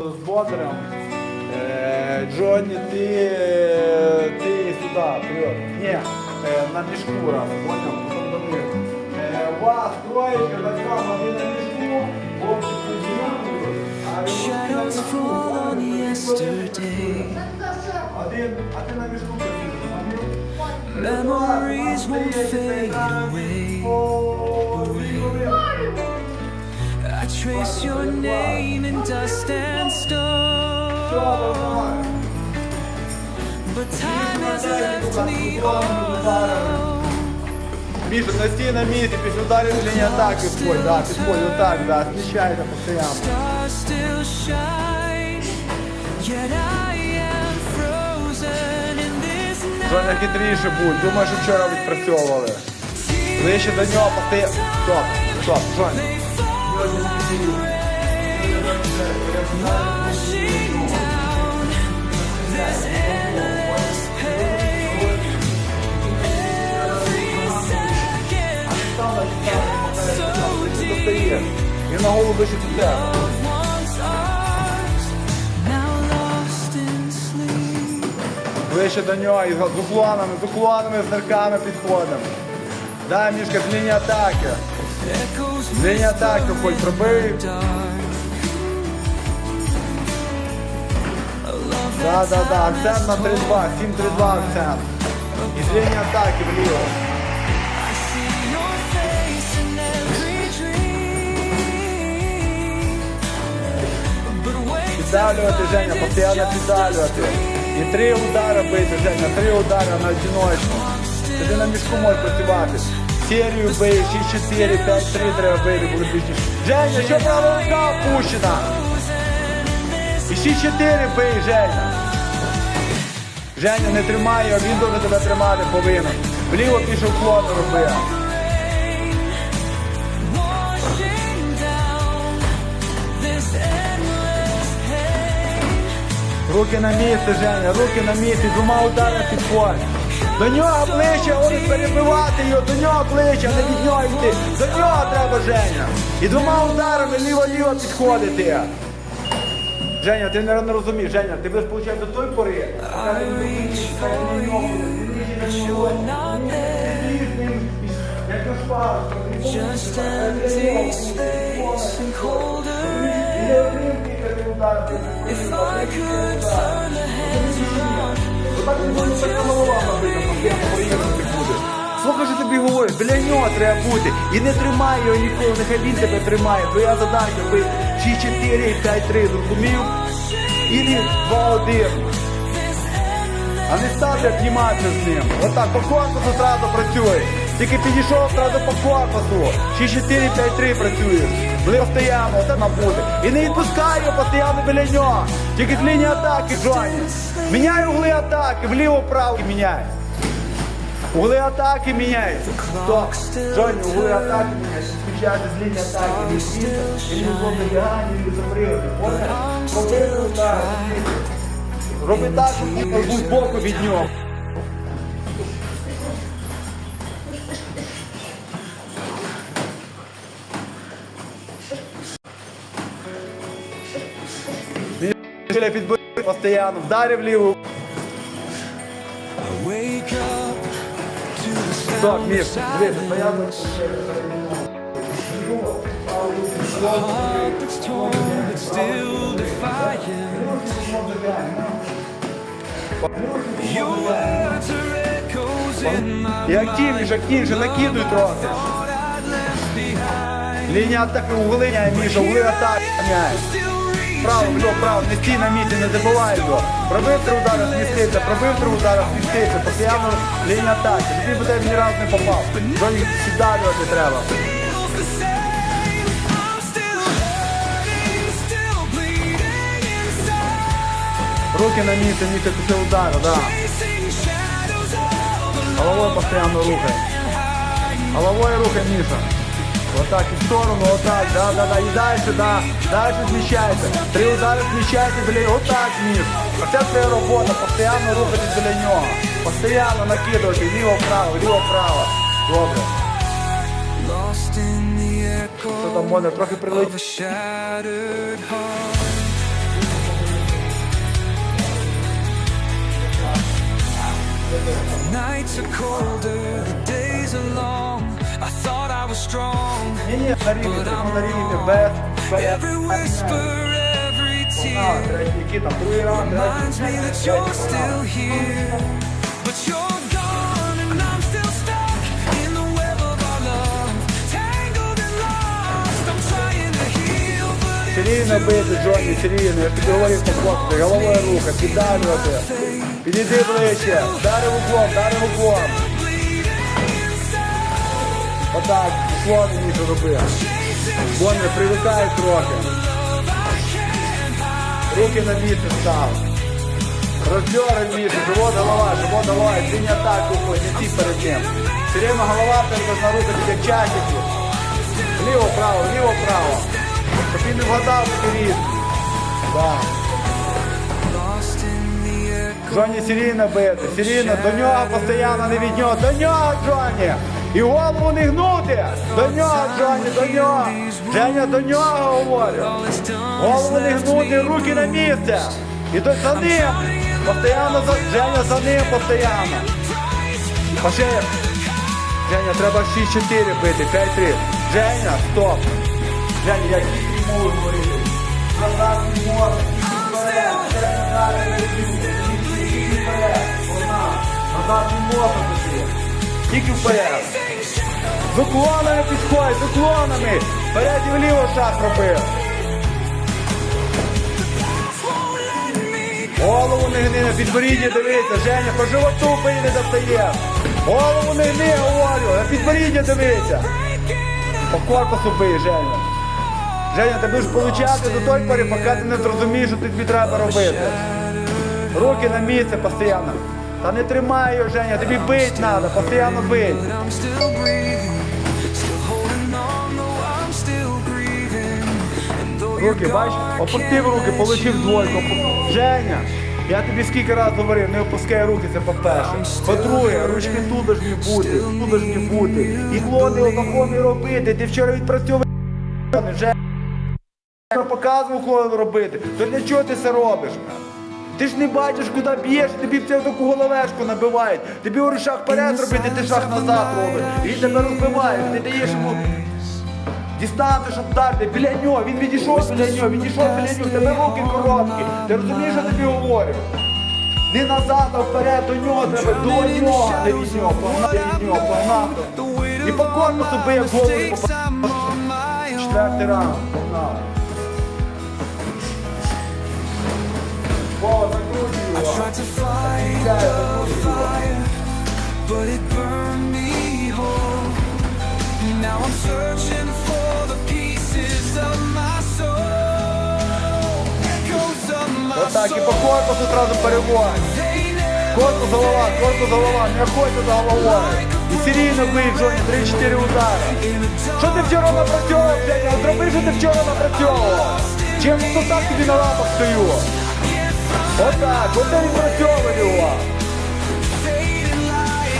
З Бодрем. Е, Джонні, ти, ти сюди, вперед. Ні, е, на мішку раз, понял? Потім до них. Е, Вас, троєчка, так само, один на мішку, хлопці приземляли, а ви Shadows fall on yesterday. Один, а ти на мішку. Memories won't fade away. Trace your name in dust and stone. But time has left me all alone. Міша, на стій на місці, після ударів лінії атаки підходь, да, да. Stars still shine. Yet I am frozen in this Жоня хитріше будь, думаю, що вчора відпрацьовували. Ближче до нього поти... Стоп, стоп, Жоня. Він вище до нього і з уклонами, з уклонами, з нирками підходимо. Дай, Мішка, з лінії атаки. Echoes З лінії атаки, хоч пробив. dark. A love Да, да, да, акцент на 3-2, 7-3-2 акцент. І з лінії атаки вліво. Піддавлювати, Женя, постійно піддавлювати. І три удари бити, Женя, три удари на одиночку. Ти на мішку можеш працювати. Серію бий, 6-4, 5-3 треба бити, буде пізніше. Женя, що права рука опущена? І 6-4 бий, Женя. Женя, не тримай його, він дуже тебе тримати повинен. Вліво пішов клон роби. washing down this endless pain. Руки на місце, Женя, руки на місці, двома ударами підходь. До нього ближче, вони перебивати його, до нього ближче, а не від нього йти. До нього треба, Женя. І двома ударами ліво-ліво підходити. Женя, ти не, розумієш, Женя, ти будеш получати до тої пори. поки ти не шпару. Just empty space and colder air. If I could turn the hands around, Слухай, що тобі говорю, біля нього треба бути. І не тримай його ніколи, нехай він тебе тримає. Твоя задача бити 6-4, 5-3, зрозумів? Ілі 2-1. А не стати обніматися з ним. Отак, по корпусу одразу працює. Тільки підійшов одразу по корпусу. 6-4, 5-3 працюєш. Вони постійно, це буде. І не відпускай його постійно біля нього. Тільки з лінії атаки, Джоні. Міняй угли атаки, вліво-право міняй. Угли атаки міняй. Стоп. Джоні, угли атаки міняй. Включати з лінії атаки. Бійся, і не було добігання, і не запригати. Понял? Побили. Роби так, щоб ти був збоку від нього. But still defiant. Your words are echoes in my І активніше, активніше, накидуй трохи. Лінія атаки угли, Міша, угли атаки. Право, вліво, право, не стій на місці, не забувай його. Пробив три удари, змістився, пробив три удари, змістився, постійно лінія атаки. Тобі буде ні разу не попав. Джоні сідалювати треба. Руки на місце, місце після удару, да. Головою постійно рухай. Головою рухай, Міша. Вот так і в сторону, вот так, да, да, да, И дальше да. дальше зміщайся. Три удари зміщайся, вот так ніж. Це твоя робота, постоянно рухатись біля нього. Постійно накидувати, ліво вправо, ліво-право. Добре. Что там можна трохи прилить? Nights are colder, the days are long I thought I was strong. Ні, ні, на рівні, треба на рівні, без, без. Every whisper, every А, tear третій, який там, другий раунд, reminds me that третій, you're третій still раунд. here. But you're gone, and I'm still stuck in the web of our love. Tangled and lost, I'm trying to heal, but it's Серійно бити, Джонні, серійно, я ж тобі говорив по фото, головою руха, піддалювати. Підійди ближче, вдарив углом, вдарив углом. Отак, уклон мені робив. Джонні, привикай трохи. Руки на місце став. Роздьорай місце, живот, голова, живот, голова, не так уходь, не ті перед ним. Время голова должна рухатися як часики. Ліво, право, ліво, право. Щоб він не вгадав вперед. Echo. Джонні серійно бити, серійно, до нього постійно, не від нього, до нього, Джонні! І голову не гнути! До нього, Джонні, до нього! Женя, до нього говорю! Голову не гнути, руки на місце! І до за ним! Постоянно за Женя за ним постоянно! Пошли! Женя, треба 6-4 бити, 5-3. Женя, стоп! Женя, я тільки можу говорити. Назад не можу. Вперед, вперед, вперед. Одна. Назад не можу піти. Тільки вперед. З уклонами підходь, з уклонами. Вперед і вліво шаг робив. Голову не гни, на підборідді дивися, Женя, по животу бий не достає. Голову не гни, говорю, на підборідді дивися. По корпусу бий, Женя. Женя, ти будеш получати до той пори, поки ти не зрозумієш, що тобі треба робити. Руки на місце постійно. Та не тримай його, Женя, тобі бить треба, постійно бить. Руки, бачиш, опустив руки, получив двойку. Женя, я тобі скільки разів говорив, не опускай руки, це по-перше. По-друге, ручки тут должні бути, тут должні бути. І клони однакові робити. Ти вчора відпрацьовував. Женя, я показував клони робити. То для чого ти це робиш? Ти ж не бачиш, куди б'єш, тобі в цю таку головешку набивають. Тобі говорю, шаг вперед робити, ти шаг назад робиш. І він тебе розбиває, ти даєш йому Дістати, щоб вдарити біля нього, він відійшов біля нього, відійшов біля нього, тебе руки короткі. Ти розумієш, що тобі говорю? Не назад, а вперед до нього треба, до нього, не від нього, погнав, від нього, погнав. І по корпусу як голову. Четвертий раунд, my Отак, і по корпусу одразу переводь. They Корпус голова, корпус голова, не охоть за головою. І серійно бий, Джоні, 3-4 удари. Що ти вчора напрацьовував, Женя? Зроби, що ти вчора напрацьовував. Чим то так тобі на лапах стою? Отак, от ти відпрацьовуй його.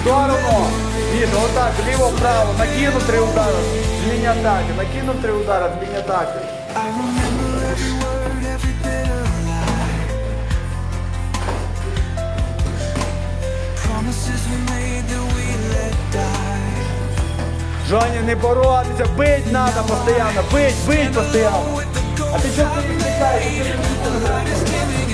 Сторону. Міша, отак, ліво-право, накинув три удари, змінь атаки, накинув три удари, змінь атаки. Жоні, не боротися, бить треба постійно, бить, бить постійно. А ти чого не light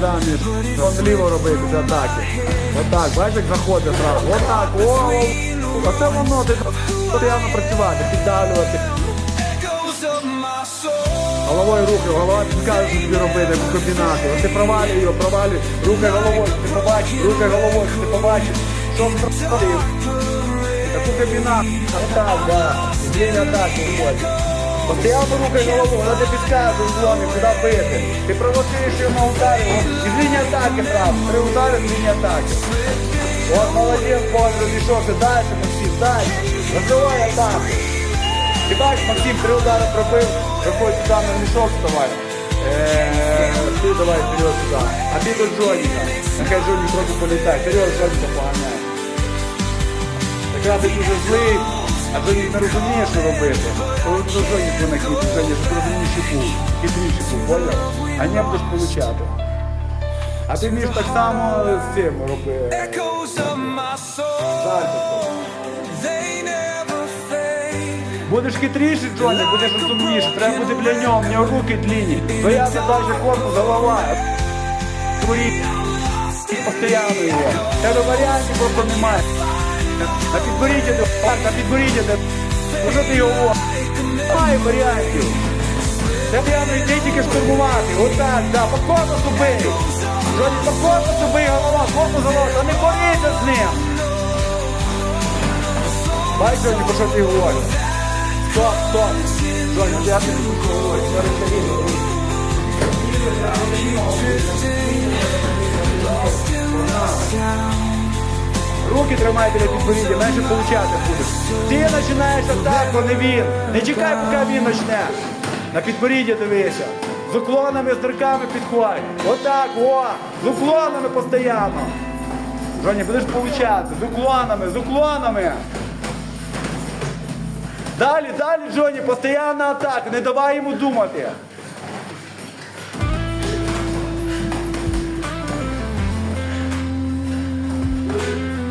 вон ліво робити з атаки. Отак, бачиш, як заходить зразу. Отак, о, оце воно, ти постійно працювати, піддалювати. Головою руки, голова підказує, що тобі робити, як комбінати. От ти провалюй його, провалюй, руки головою, ти побачиш, руки головою, ти побачиш. Що зробив? Таку комбінацію. Отак, да. Змінь атаки виходить. Постоянно рукою головою, вона тебе підказує зломі, куди бити. Ти провокуєш його на ударі, от, і змінь атаки правда. Три удари, змінь атаки. От молодець, Боже, розійшовся далі, Максим, далі. Розвивай атаку. Ти бачиш, Максим три удари пробив, виходь сюди на мішок вставай. Е, Ти давай вперед сюди. А ти до Джоніка. Нехай Джонік трохи політає. Вперед, Джоніка поганяє. Якраз ти дуже злий, А Джоні не розуміє, що робити. Коли до Джоні винахід, Джоні, щоб розумніший був, хитріший був, поняв? А не будеш получати. А ти вмієш так само з цим робити. Будеш хитріший, Джоні, будеш розумніший. Треба бути для нього, в нього руки длінні. Твоя задача корпус, голова. Твої постійно його. Тебе варіантів просто немає. Підборіддя де, так, на підборіддя де. Ну ти говориш? Немає варіантів. Тебе я йди тільки штурмувати. Отак, да, по корпусу бий. Джоні, по корпусу бий, голова, корпус голова, не борися з ним. Бачиш, Джоні, про що ти говориш? Стоп, стоп. Ну я тобі говорю. Зараз Руки тримай біля підборіддя, менше получати будеш. Ти починаєш атаку, не він. Не чекай, поки він почне. На підборіддя дивися. З уклонами, з дирками підходь. Отак, о! З уклонами постійно. Жоні, будеш получати. З уклонами, з уклонами. Далі, далі, Джоні, постійна атака, не давай йому думати.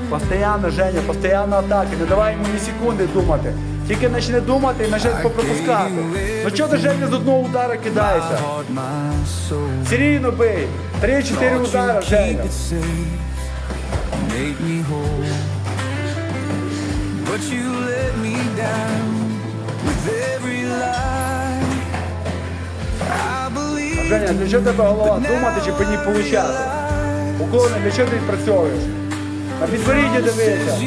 Постоянно, Женя, постоянно атаки, не давай йому ні секунди думати. Тільки почне думати і почне пропускати. Ну чого ти Женя з одного удара кидаєшся? Серійно бий. Три-чотири удара, Женя. But you let me down with every lie. I believe Женя, для чого тебе голова? Думати чи по ній получати? Уклони, для чого ти відпрацьовуєш? На підборіддя дивися.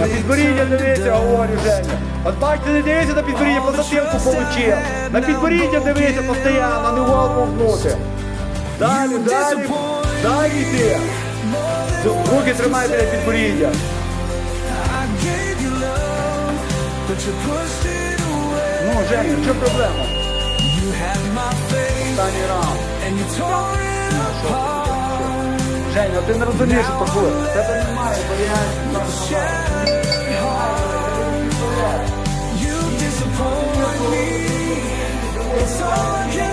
На підборіддя дивися, говорю, Женя. От бачите, не дивися на підборіддя, по затилку получив. На підборіддя дивися постійно, не в голову вгнути. Далі, далі, далі йди. Руки тримай біля підборіддя. Ну, Женя, чому проблема? Останній раунд. Женя, ти не розумієш, що таке. В Тебе немає варіантів. You disappoint me. It's all I can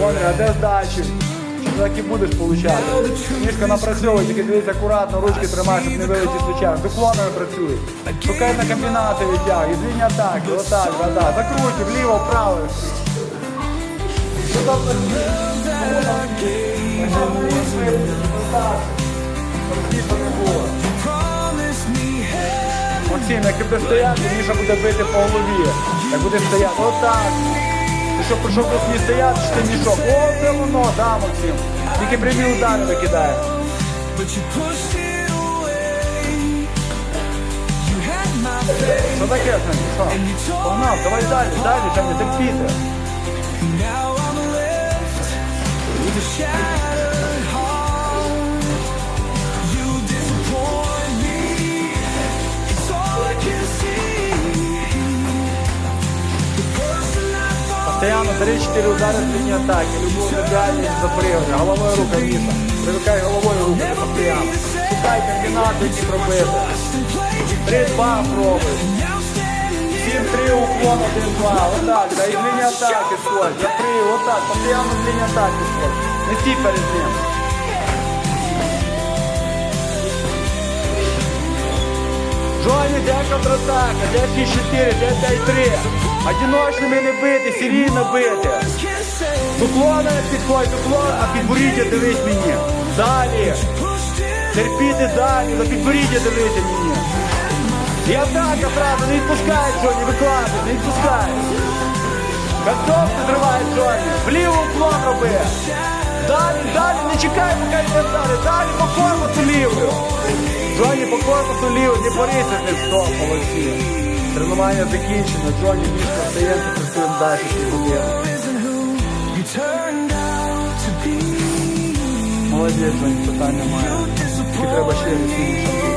Вон, а де здачі? Чи так і будеш получати? Книжка напрацьовує, тільки дивись акуратно, ручки тримай, щоб не вилетіти случайно. З уклонами працюй. Шукай на комбінати відтяг, і двійні атаки, отак, да, да. Закручуй, вліво, вправо. Максим, як ти стояти, Міша буде бити по голові. Як будеш стояти, отак. Ти що прийшов тут не стояти, чи ти мішок? О, це воно, да, Максим. Тільки прямі удари викидає. Що таке, Женя? Що? Погнав, давай далі, далі, Женя, терпіти. 3-4 удари з лінії атаки, любов ідеальність заприводня, головою рука Міша. Привикай головою рухати постійно. Шукай комбінати, які робити. and played you 3-2 пробуй. now standing 7-3 уклон 1-2. Отак, да, і в лінії атаки сходь. три, отак, постійно в лінії атаки сходь. Не стій перед ним. Джоні, де контратака, де 6-4, де 5-3. Одиночними не бити, серійно бити. say підходь, з а підборіддя дивись мені. Далі. Терпіти далі, на підборіддя дивися мені. І атака, правда, не відпускай, Джоні, викладай, не відпускай. Катков підриває чорність. Вліво уклон роби. Далі, далі, не чекай, поки йде далі. Далі по корпусу лівою. Джонні по корпусу лівою, не боріться ти в стоп, молодці. Тренування закінчено, Джонні місто стається, працюємо далі, і Молодець, Джонні, питання має. Тільки треба ще не сильніше.